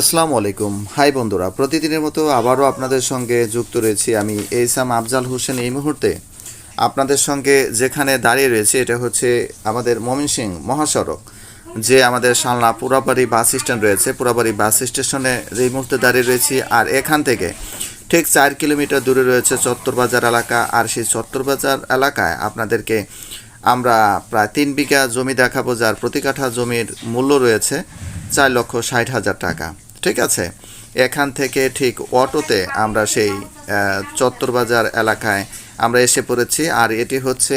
আসসালামু আলাইকুম। হাই বন্ধুরা, প্রতিদিনের মতো আবারও আপনাদের সঙ্গে যুক্ত রয়েছি আমি এইসাম আফজাল হোসেন এই মুহূর্তে। আপনাদের সঙ্গে যেখানে দাঁড়িয়ে রয়েছে, এটা হচ্ছে আমাদের ময়মনসিংহ মহাসড়ক, যে আমাদের সালনা পুরাবাড়ি বাস স্ট্যান্ড রয়েছে। পুরাবাড়ি বাস স্টেশনে এই মুহূর্তে দাঁড়িয়ে রয়েছি আর এখান থেকে ঠিক চার কিলোমিটার দূরে রয়েছে চত্বরবাজার এলাকা। আর সেই চত্বরবাজার এলাকায় আপনাদেরকে আমরা প্রায় তিন বিঘা জমি দেখাবো যার প্রতি কাঠা জমির মূল্য রয়েছে চার লক্ষ ষাট হাজার টাকা। ঠিক আছে? এখান থেকে ঠিক অটোতে আমরা সেই চত্বরবাজার এলাকায় আমরা এসে পড়েছি। আর এটি হচ্ছে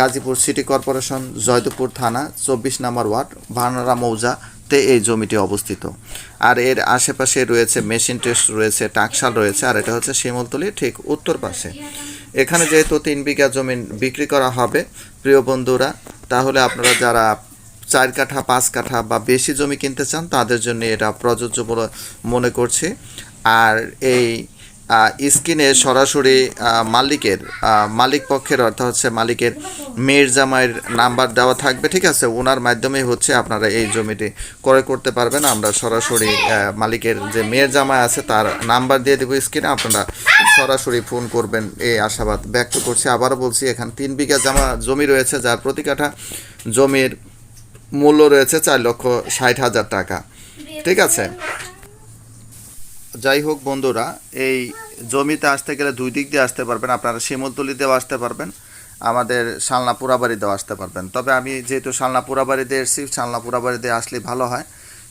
গাজীপুর সিটি কর্পোরেশন জয়দেবপুর থানা, চব্বিশ নম্বর ওয়ার্ড, ভানারা মৌজাতে এই জমিটি অবস্থিত। আর এর আশেপাশে রয়েছে মেশিন টেস্ট, রয়েছে টাকশাল রয়েছে। আর এটা হচ্ছে শিমলতলি, ঠিক উত্তর পাশে। এখানে যেহেতু তিন বিঘা জমি বিক্রি করা হবে, প্রিয় বন্ধুরা, তাহলে আপনারা যারা চার কাঠা, পাঁচ কাঠা বা বেশি জমি কিনতে চান, তাদের জন্য এটা প্রযোজ্য বলে মনে করছি। আর এই স্ক্রিনে সরাসরি মালিকের মালিক পক্ষের অর্থাৎ হচ্ছে মালিকের মেয়ের জামাইয়ের নাম্বার দেওয়া থাকবে, ঠিক আছে? ওনার মাধ্যমেই হচ্ছে আপনারা এই জমিটি ক্রয় করতে পারবেন। আমরা সরাসরি মালিকের যে মেয়ের জামাই আছে, তার নাম্বার দিয়ে দেবো স্ক্রিনে, আপনারা সরাসরি ফোন করবেন। এই আশাবাদ ব্যক্ত করছি। আবারও বলছি এখানে তিন বিঘা জামা জমি রয়েছে যার প্রতি কাঠা জমির মূল্য রয়েছে চার লক্ষ ষাট হাজার টাকা। ঠিক আছে? যাই হোক বন্ধুরা এই জমিতে আসতে গেলে দুই দিক দিয়ে আসতে পারবেন। আপনারা শিমলতলিতেও আসতে পারবেন আমাদের শালনা পুরাবাড়িতেও আসতে পারবেন। তবে আমি যেহেতু শালনা পুরাবাড়িতে এসেছি শালনা পুরাবাড়িতে আসলে ভালো হয়।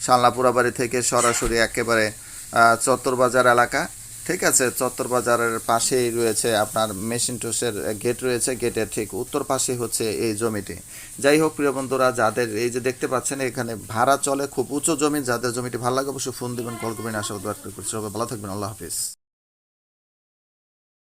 শালনা পুরাবাড়ি থেকে সরাসরি একেবারে আহ, চত্বরবাজার এলাকা ঠিক আছে চত্বর বাজারের পাশেই রয়েছে আপনার মেশিন টোসের গেট রয়েছে, গেটের ঠিক উত্তর পাশে হচ্ছে এই জমিটি। যাই হোক, প্রিয় বন্ধুরা, যাদের এই যে দেখতে পাচ্ছেন, এখানে ভাড়া চলে, খুব উঁচু জমি, যাদের জমিটি ভালো লাগে, অবশ্যই ফোন দিবেন, কল করবেন আশা করছি। ভালো থাকবেন, আল্লাহ হাফিজ।